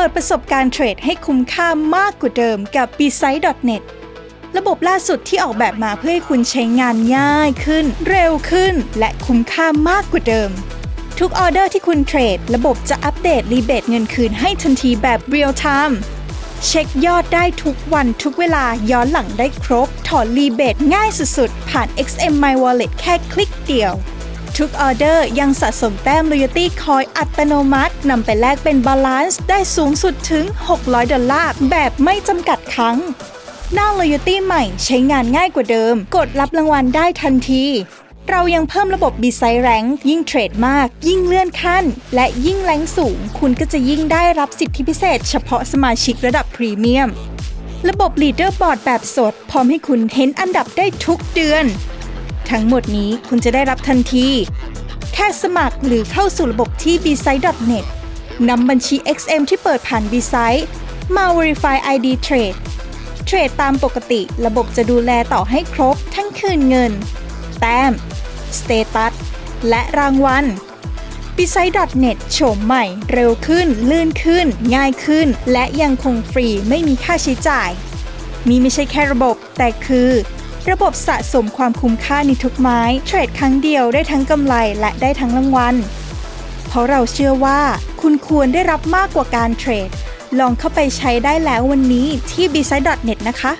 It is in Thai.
เปิดประสบการณ์เทรดให้คุ้มค่ามากกว่าเดิมกับ b s i d e n e t ระบบล่าสุดที่ออกแบบมาเพื่อให้คุณใช้งานง่ายขึ้น เร็วขึ้น และคุ้มค่ามากกว่าเดิม ทุกออเดอร์ที่คุณเทรด ระบบจะอัปเดตรีเบทเงินคืนให้ทันทีแบบเรียลไทม์เช็คยอดได้ทุกวันทุกเวลาย้อนหลังได้ครบ ถอนรีเบทง่ายสุดๆ ผ่าน XM My Wallet แค่คลิกเดียว ทุกออเดอร์ยังสะสมแต้ม loyalty คอยอัตโนมัตินำไปแลกเป็นบาลานซ์ได้สูงสุดถึง 600 ดอลลาร์แบบไม่จำกัดครั้ง หน้า loyalty ใหม่ใช้งานง่ายกว่าเดิม กดรับรางวัลได้ทันทีเรายังเพิ่มระบบ b ีไซแรงยิ่งเทรดมาก ยิ่งเลื่อนขั้น และยิ่งแรงสูง คุณก็จะยิ่งได้รับสิทธิพิเศษ เฉพาะสมาชิกระดับพรีเมียม ระบบ Leader Board แบบสด พร้อมให้คุณเห็นอันดับได้ทุกเดือน ทั้งหมดนี้คุณจะได้รับทันที แค่สมัครหรือเข้าสู่ระบบที่ b s i t e n e t นำบัญชี XM ที่เปิดผ่าน b s i t e มา Verify ID Trade เทรดตามปกติระบบจะดูแลต่อให้ครบ ทั้งคืนเงิน แต้ม สเตตัส และรางวัล b s i t e n e t โฉมใหม่ เร็วขึ้น ลื่นขึ้น ง่ายขึ้น และยังคงฟรีไม่มีค่าใช้จ่าย มีไม่ใช่แค่ระบบ แต่คือ ระบบสะสมความคุ้มค่าในทุกไม้ เทรดครั้งเดียวได้ทั้งกำไรและได้ทั้งรางวัล เพราะเราเชื่อว่า คุณควรได้รับมากกว่าการเทรด ลองเข้าไปใช้ได้แล้ววันนี้ที่ b s i d e n e t นะคะ